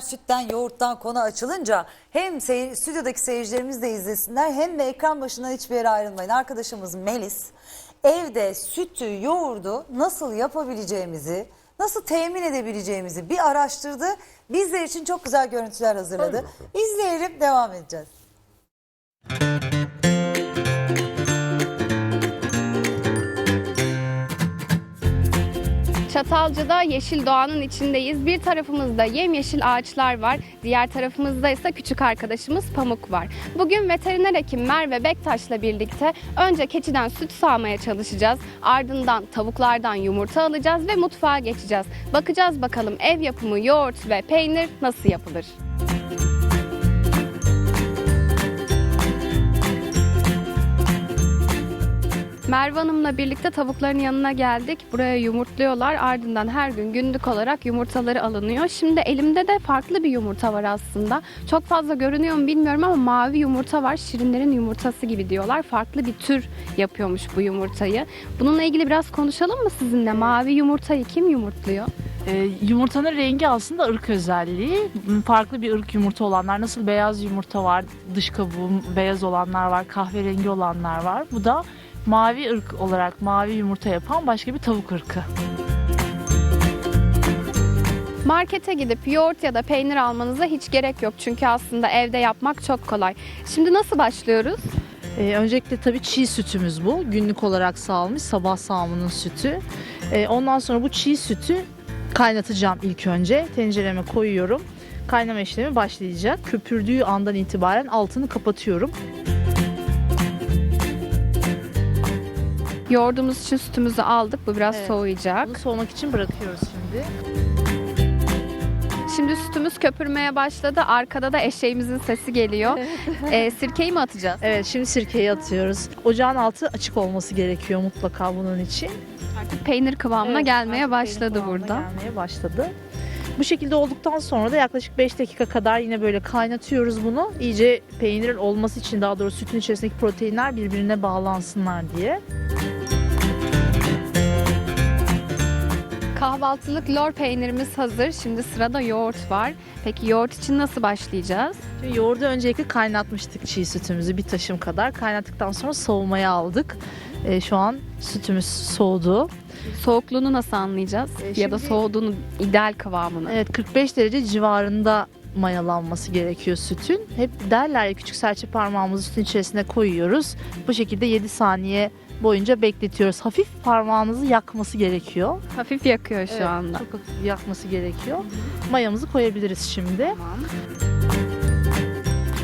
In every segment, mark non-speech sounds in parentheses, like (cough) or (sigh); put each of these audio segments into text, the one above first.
Sütten, yoğurttan konu açılınca hem seyir, stüdyodaki seyircilerimiz de izlesinler hem de ekran başından hiçbir yere ayrılmayın. Arkadaşımız Melis evde sütü, yoğurdu nasıl yapabileceğimizi, nasıl temin edebileceğimizi bir araştırdı. Bizler için çok güzel görüntüler hazırladı. İzleyelim, devam edeceğiz. Çatalca'da yeşil doğanın içindeyiz. Bir tarafımızda yemyeşil ağaçlar var. Diğer tarafımızda ise küçük arkadaşımız Pamuk var. Bugün veteriner hekim Merve Bektaş'la birlikte önce keçiden süt sağmaya çalışacağız. Ardından tavuklardan yumurta alacağız ve mutfağa geçeceğiz. Bakacağız bakalım ev yapımı yoğurt ve peynir nasıl yapılır? Merve Hanım'la birlikte tavukların yanına geldik. Buraya yumurtluyorlar. Ardından her gün günlük olarak yumurtaları alınıyor. Şimdi elimde de farklı bir yumurta var aslında. Çok fazla görünüyor mu bilmiyorum ama mavi yumurta var. Şirinlerin yumurtası gibi diyorlar. Farklı bir tür yapıyormuş bu yumurtayı. Bununla ilgili biraz konuşalım mı sizinle? Mavi yumurtayı kim yumurtluyor? Ee, yumurtanın rengi aslında ırk özelliği. Farklı bir ırk yumurta olanlar. Nasıl beyaz yumurta var, dış kabuğu beyaz olanlar var, kahverengi olanlar var. Bu da mavi ırk olarak mavi yumurta yapan başka bir tavuk ırkı. Markete gidip yoğurt ya da peynir almanıza hiç gerek yok. Çünkü aslında evde yapmak çok kolay. Şimdi nasıl başlıyoruz? Ee, öncelikle tabii çiğ sütümüz bu. Günlük olarak sağılmış sabah sağımının sütü. Ee, ondan sonra bu çiğ sütü kaynatacağım ilk önce. Tencereme koyuyorum. Kaynama işlemi başlayacak. Köpürdüğü andan itibaren altını kapatıyorum. Yoğurdumuz için sütümüzü aldık. Bu biraz Evet. soğuyacak. Bunu soğumak için bırakıyoruz şimdi. Şimdi sütümüz köpürmeye başladı. Arkada da eşeğimizin sesi geliyor. Ee, sirkeyi mi atacağız? Evet şimdi sirkeyi atıyoruz. Ocağın altı açık olması gerekiyor mutlaka bunun için. Artık peynir kıvamına Evet, gelmeye artık başladı kıvamına burada. Gelmeye başladı. Bu şekilde olduktan sonra da yaklaşık 5 dakika kadar yine böyle kaynatıyoruz bunu. İyice peynirin olması için daha doğrusu sütün içerisindeki proteinler birbirine bağlansınlar diye. Kahvaltılık lor peynirimiz hazır. Şimdi sırada yoğurt var. Peki yoğurt için nasıl başlayacağız? Şimdi yoğurdu öncelikle kaynatmıştık çiğ sütümüzü bir taşım kadar. Kaynattıktan sonra soğumaya aldık. Ee, şu an sütümüz soğudu. Soğukluğunu nasıl anlayacağız? Ee, Ya da şimdi- soğuduğunu ideal kıvamını. Evet 45 derece civarında mayalanması gerekiyor sütün. Hep derler ya küçük serçe parmağımızı sütün içerisine koyuyoruz. Bu şekilde 7 saniye boyunca bekletiyoruz. Hafif parmağınızı yakması gerekiyor. Hafif yakıyor şu Evet, anda. Çok hafif yakması gerekiyor. Mayamızı koyabiliriz şimdi. Tamam.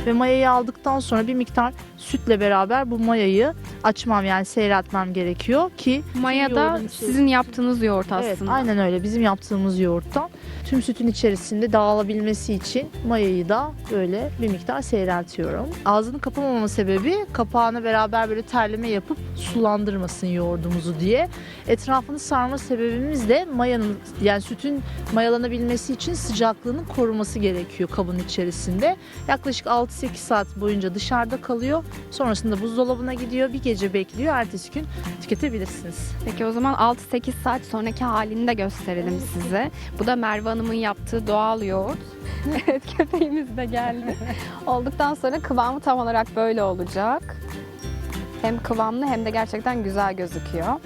Ve mayayı aldıktan sonra bir miktar sütle beraber bu mayayı açmam yani seyretmem gerekiyor ki Maya da yoğurdun sizin yaptığınız yoğurt Evet, aslında. aynen öyle. Bizim yaptığımız yoğurttan tüm sütün içerisinde dağılabilmesi için mayayı da böyle bir miktar seyreltiyorum. Ağzını kapamama sebebi kapağına beraber böyle terleme yapıp sulandırmasın yoğurdumuzu diye. Etrafını sarma sebebimiz de mayanın yani sütün mayalanabilmesi için sıcaklığının koruması gerekiyor kabın içerisinde. Yaklaşık 6-8 saat boyunca dışarıda kalıyor. Sonrasında buzdolabına gidiyor. Bir gece bekliyor. Ertesi gün tüketebilirsiniz. Peki o zaman 6-8 saat sonraki halini de gösterelim size. Bu da Merve Hanım'ın yaptığı doğal yoğurt. (laughs) evet köpeğimiz de geldi. Olduktan sonra kıvamı tam olarak böyle olacak. Hem kıvamlı hem de gerçekten güzel gözüküyor.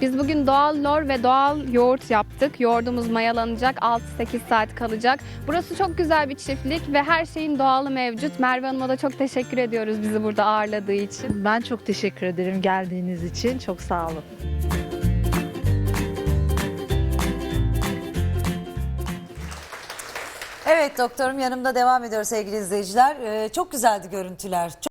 Biz bugün doğal lor ve doğal yoğurt yaptık. Yoğurdumuz mayalanacak, 6-8 saat kalacak. Burası çok güzel bir çiftlik ve her şeyin doğalı mevcut. Merve Hanım'a da çok teşekkür ediyoruz bizi burada ağırladığı için. Ben çok teşekkür ederim geldiğiniz için. Çok sağ olun. Evet doktorum yanımda devam ediyor sevgili izleyiciler. Ee, çok güzeldi görüntüler.